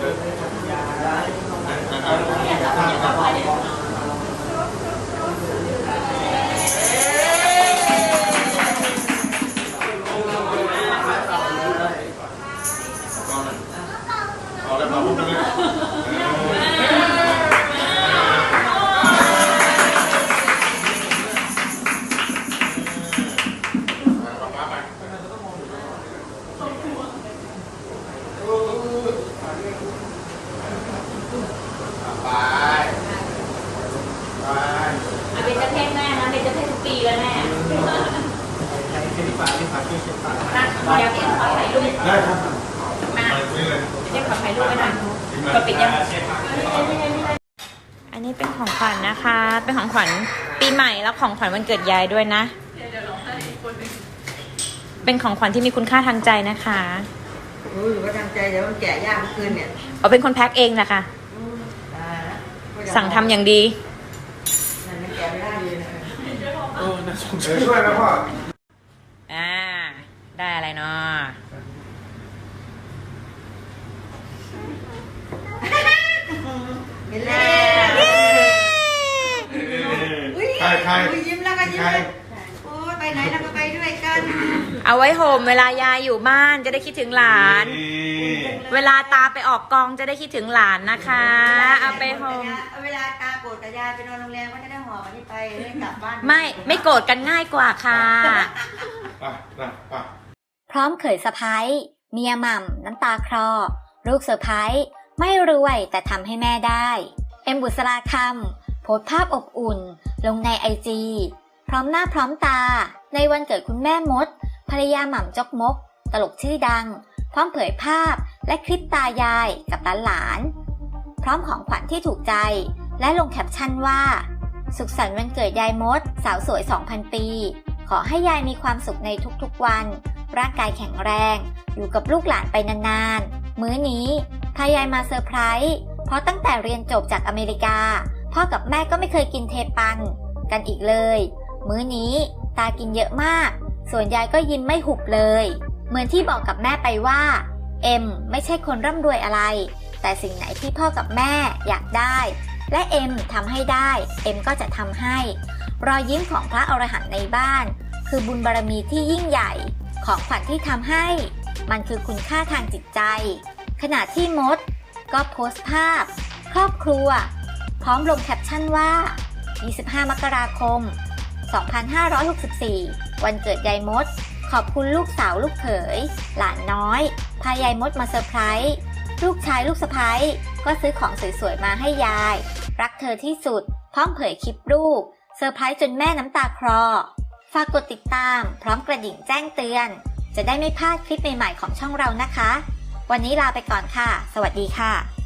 เอา ไปไปอาเป็นเจ้าเพศแม่นะเป็นเจ้าเพศทุกปีแล้วแม่นะเดี๋ยวพี่ขอถ่ายรูปได้ครับมาไปนี่เลยเดี๋ยวขอถ่ายรูปไว้หน่อยกดปิดยังอันนี้เป็นของขวัญนะคะ เป็นของขวัญปีใหม่แล้วของขวัญวันเกิดยายด้วยนะ เป็นของขวัญที่มีคุณค่าทางใจนะคะ รู้อยู่ว่าทำใจเดี๋ยวมันแกะยากเมื่อคืนเนี่ยเอาเป็นคนแพ็คเองนะคะ สั่งทำอย่างดีนั่นมันแกะไม่ได้เลยนะเออน่าสงสารช่วยนะพ่ออ่า ได้อะไรเนาะเห็นแล้วอุ้ยใครใครอุ้ยยิ้มแล้วก็ยิ้มเลยโอ้ยไปไหนเราก็ไปด้วยกัน เอาไว้โฮมเวลายายอยู่บ้านจะได้คิดถึงหลาน เวลาตาไปออกกองจะได้คิดถึงหลานนะคะ เอาไปโฮมเวลาตาโกรธกับยายไปนอนโรงแรมก็จะได้หอบอันนี้ไปได้กลับบ้านไม่ไม่โกรธกันง่ายกว่าค่ะ ไปไปไปพร้อมเขยสะพ้ายเมียหม่ำน้ำตาคลอลูกเซอร์ไพรส์ไม่รวยแต่ทำให้แม่ได้ เอ็มบุษราคำโพสต์ภาพอบอุ่น ลงในไอจีพร้อมหน้าพร้อมตา ในวันเกิดคุณแม่มดภรรยาหม่ำจกมก ตลกชื่อดัง พร้อมเผยภาพและคลิปตายายกับหลานๆพร้อมของขวัญที่ถูกใจ และลงแคปชั่นว่า สุขสันต์วันเกิดยายมด สาวสวย 2,000 ปี ขอให้ยายมีความสุขในทุกๆวัน ร่างกายแข็งแรง อยู่กับลูกหลานไปนานๆ มื้อนี้พายายมาเซอร์ไพรส์เพราะตั้งแต่เรียนจบจากอเมริกา พ่อกับแม่ก็ไม่เคยกินเทปัน กันอีกเลย มื้อนี้ตากินเยอะมาก ส่วนยายก็ยิ้มไม่หุบเลย เหมือนที่บอกกับแม่ไปว่าเอ็มไม่ใช่คนร่ำรวยอะไร แต่สิ่งไหนที่พ่อกับแม่อยากได้ และเอ็มทำให้ได้เอ็มก็จะทำให้ รอยยิ้มของพระอรหันต์ในบ้าน คือบุญบารมีที่ยิ่งใหญ่ ของขวัญที่ทำให้ มันคือคุณค่าทางจิตใจ ขณะที่มด ก็โพสต์ภาพ ครอบครัว พร้อมลงแคปชั่นว่า 25 มกราคม 2564 วันเกิดยายมด ขอบคุณลูกสาวลูกเขย หลานน้อย พายายมดมาเซอร์ไพรส์ลูกชายลูกสะพ้ยก็ซื้อของสวยๆมาให้ยาย รักเธอที่สุด พร้อมเผยคลิปรูปเซอร์ไพรส์จนแม่น้ำตาคลอฝากกดติดตาม พร้อมกระดิ่งแจ้งเตือน จะได้ไม่พลาดคลิปใหม่ๆของช่องเรานะคะ วันนี้ลาไปก่อนค่ะ สวัสดีค่ะ